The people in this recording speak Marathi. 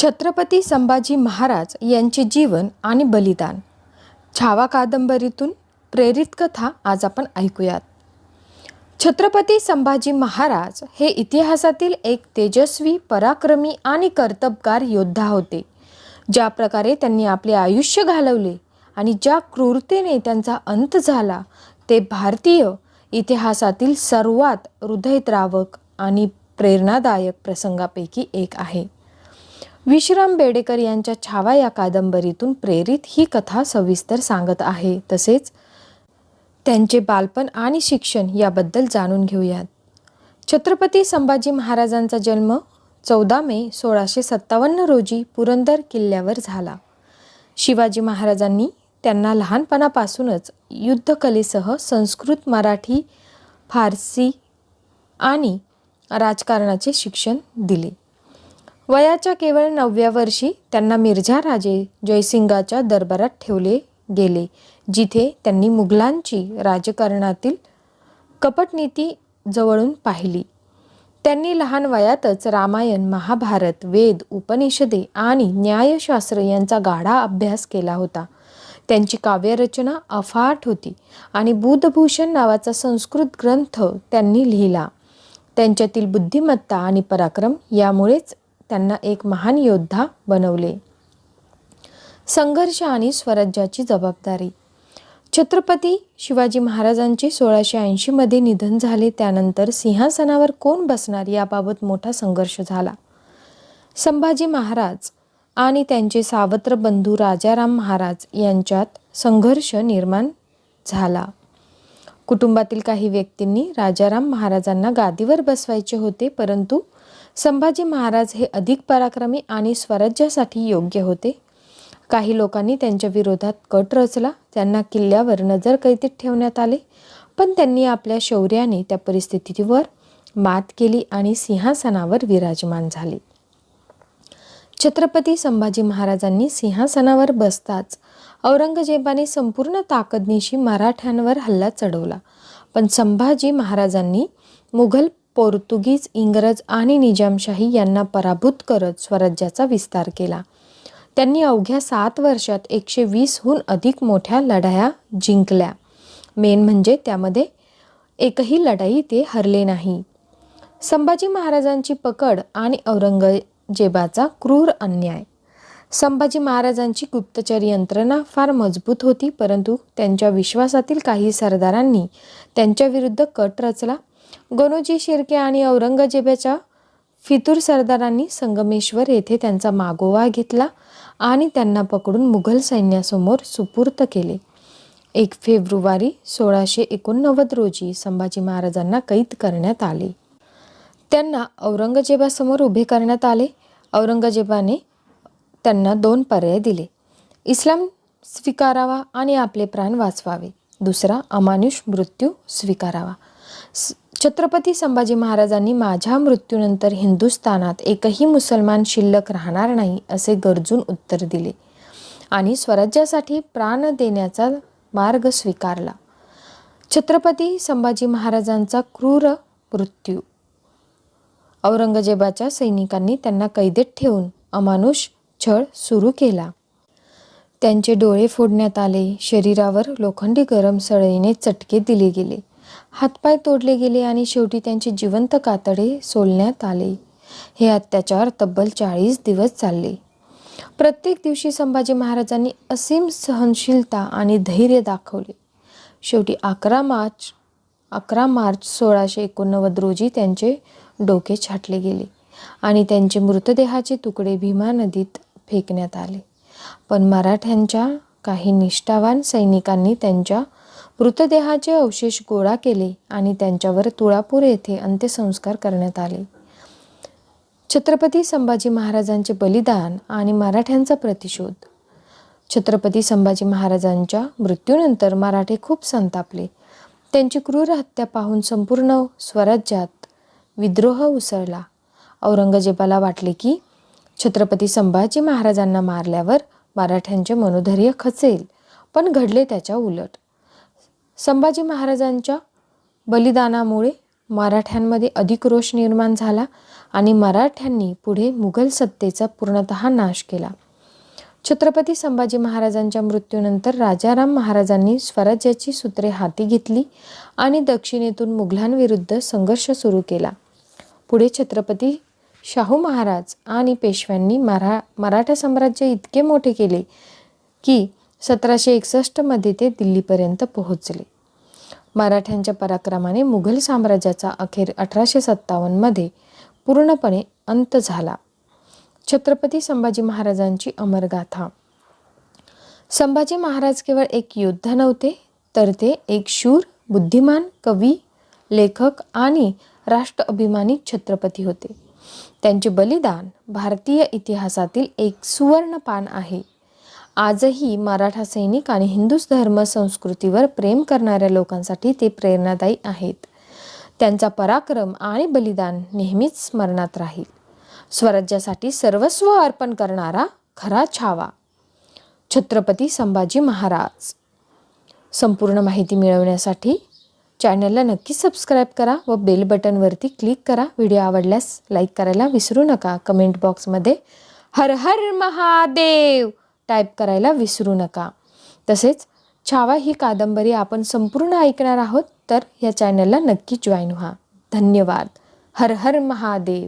छत्रपती संभाजी महाराज यांचे जीवन आणि बलिदान. छावा कादंबरीतून प्रेरित कथा आज आपण ऐकूयात. छत्रपती संभाजी महाराज हे इतिहासातील एक तेजस्वी पराक्रमी आणि कर्तबगार योद्धा होते. ज्या प्रकारे त्यांनी आपले आयुष्य घालवले आणि ज्या क्रूरतेने त्यांचा अंत झाला ते भारतीय इतिहासातील सर्वात हृदयद्रावक आणि प्रेरणादायक प्रसंगापैकी एक आहे. विश्राम बेडेकर यांच्या छावा या कादंबरीतून प्रेरित ही कथा सविस्तर सांगत आहे. तसेच त्यांचे बालपण आणि शिक्षण याबद्दल जाणून घेऊयात. छत्रपती संभाजी महाराजांचा जन्म चौदा मे सोळाशे सत्तावन्न रोजी पुरंदर किल्ल्यावर झाला. शिवाजी महाराजांनी त्यांना लहानपणापासूनच युद्धकलेसह संस्कृत मराठी फारसी आणि राजकारणाचे शिक्षण दिले. वयाच्या केवळ नवव्या वर्षी त्यांना मिर्झा राजे जयसिंगाच्या दरबारात ठेवले गेले जिथे त्यांनी मुघलांची राजकारणातील कपटनीती जवळून पाहिली. त्यांनी लहान वयातच रामायण महाभारत वेद उपनिषदे आणि न्यायशास्त्र यांचा गाढा अभ्यास केला होता. त्यांची काव्यरचना अफाट होती आणि बुधभूषण नावाचा संस्कृत ग्रंथ त्यांनी लिहिला. त्यांच्यातील बुद्धिमत्ता आणि पराक्रम यामुळेच त्यांना एक महान योद्धा बनवले. संघर्ष आणि स्वराज्याची जबाबदारी. छत्रपती शिवाजी महाराजांचे सोळाशे ऐंशीमध्ये निधन झाले. त्यानंतर सिंहासनावर कोण बसणार याबाबत मोठा संघर्ष झाला. संभाजी महाराज आणि त्यांचे सावत्र बंधू राजाराम महाराज यांच्यात संघर्ष निर्माण झाला. कुटुंबातील काही व्यक्तींनी राजाराम महाराजांना गादीवर बसवायचे होते परंतु संभाजी महाराज हे अधिक पराक्रमी आणि स्वराज्यासाठी योग्य होते. काही लोकांनी त्यांच्या विरोधात कट रचला. त्यांना किल्ल्यावर नजरकैदेत ठेवण्यात आले. पण त्यांनी आपल्या शौर्याने त्या परिस्थितीवर मात केली आणि सिंहासनावर विराजमान झाले. छत्रपती संभाजी महाराजांनी सिंहासनावर बसताच औरंगजेबाने संपूर्ण ताकदनिशी मराठ्यांवर हल्ला चढवला. पण संभाजी महाराजांनी मुघल पोर्तुगीज इंग्रज आणि निजामशाही यांना पराभूत करत स्वराज्याचा विस्तार केला. त्यांनी अवघ्या सात वर्षात एकशे वीसहून अधिक मोठ्या लढाया जिंकल्या. मेन म्हणजे त्यामध्ये एकही लढाई ते हरले नाही. संभाजी महाराजांची पकड आणि औरंगजेबाचा क्रूर अन्याय. संभाजी महाराजांची गुप्तचर यंत्रणा फार मजबूत होती परंतु त्यांच्या विश्वासातील काही सरदारांनी त्यांच्याविरुद्ध कट रचला गणुजी शिर्के आणि औरंगजेबाच्या फितूर सरदारांनी संगमेश्वर येथे त्यांचा मागोवा घेतला आणि त्यांना पकडून मुघल सैन्यासमोर सुपूर्त केले. एक फेब्रुवारी सोळाशे एकोणनव्वद रोजी संभाजी महाराजांना कैद करण्यात आले. त्यांना औरंगजेबासमोर उभे करण्यात आले. औरंगजेबाने त्यांना दोन पर्याय दिले. इस्लाम स्वीकारावा आणि आपले प्राण वाचवावे. दुसरा अमानुष मृत्यू स्वीकारावा. स- छत्रपती संभाजी महाराजांनी माझ्या मृत्यूनंतर हिंदुस्थानात एकही मुसलमान शिल्लक राहणार नाही असे गरजून उत्तर दिले. आणि स्वराज्यासाठी प्राण देण्याचा मार्ग स्वीकारला. छत्रपती संभाजी महाराजांचा क्रूर मृत्यू. औरंगजेबाच्या सैनिकांनी त्यांना कैदेत ठेवून अमानुष छळ सुरू केला. त्यांचे डोळे फोडण्यात आले. शरीरावर लोखंडी गरम सळईने चटके दिले गेले. हातपाय तोडले गेले आणि शेवटी त्यांचे जिवंत कातडे सोलण्यात आले. हे अत्याचार तब्बल चाळीस दिवस चालले. प्रत्येक दिवशी संभाजी महाराजांनी असीम सहनशीलता आणि धैर्य दाखवले. शेवटी अकरा मार्च अकरा मार्च सोळाशे एकोणनव्वद रोजी त्यांचे डोके छाटले गेले आणि त्यांचे मृतदेहाचे तुकडे भीमा नदीत फेकण्यात आले. पण मराठ्यांच्या काही निष्ठावान सैनिकांनी त्यांच्या मृतदेहाचे अवशेष गोळा केले आणि त्यांच्यावर तुळापूर येथे अंत्यसंस्कार करण्यात आले. छत्रपती संभाजी महाराजांचे बलिदान आणि मराठ्यांचा प्रतिशोध. छत्रपती संभाजी महाराजांच्या मृत्यूनंतर मराठे खूप संतापले. त्यांची क्रूर हत्या पाहून संपूर्ण स्वराज्यात विद्रोह उसळला. औरंगजेबाला वाटले की छत्रपती संभाजी महाराजांना मारल्यावर मराठ्यांचे मनोधैर्य खचेल पण घडले त्याच्या उलट. संभाजी महाराजांच्या बलिदानामुळे मराठ्यांमध्ये अधिक रोष निर्माण झाला आणि मराठ्यांनी पुढे मुघल सत्तेचा पूर्णतः नाश केला. छत्रपती संभाजी महाराजांच्या मृत्यूनंतर राजाराम महाराजांनी स्वराज्याची सूत्रे हाती घेतली आणि दक्षिणेतून मुघलांविरुद्ध संघर्ष सुरू केला. पुढे छत्रपती शाहू महाराज आणि पेशव्यांनी मरा मराठा साम्राज्य इतके मोठे केले की सतराशे एकसष्टमध्ये ते दिल्लीपर्यंत पोहोचले. मराठ्यांच्या पराक्रमाने मुघल साम्राज्याचा अखेर अठराशे सत्तावन्नमध्ये पूर्णपणे अंत झाला. छत्रपती संभाजी महाराजांची अमरगाथा. संभाजी महाराज केवळ एक योद्धा नव्हते तर ते एक शूर बुद्धिमान कवी लेखक आणि राष्ट्र अभिमानी छत्रपती होते. त्यांचे बलिदान भारतीय इतिहासातील एक सुवर्ण पान आहे. आजही मराठा सैनिक आणि हिंदू धर्म संस्कृतीवर प्रेम करणाऱ्या लोकांसाठी ते प्रेरणादायी आहेत. त्यांचा पराक्रम आणि बलिदान नेहमीच स्मरणात राहील. स्वराज्यासाठी सर्वस्व अर्पण करणारा खरा छावा. छत्रपती संभाजी महाराज. संपूर्ण माहिती मिळवण्यासाठी चॅनलला नक्की सबस्क्राईब करा व बेल बटनवरती क्लिक करा. व्हिडिओ आवडल्यास लाईक करायला विसरू नका. कमेंट बॉक्समध्ये हर हर महादेव! टाईप करायला विसरू नका. तसेच छावा ही कादंबरी आपण संपूर्ण ऐकणार आहोत तर या चॅनलला नक्की जॉईन व्हा. धन्यवाद. हर हर महादेव.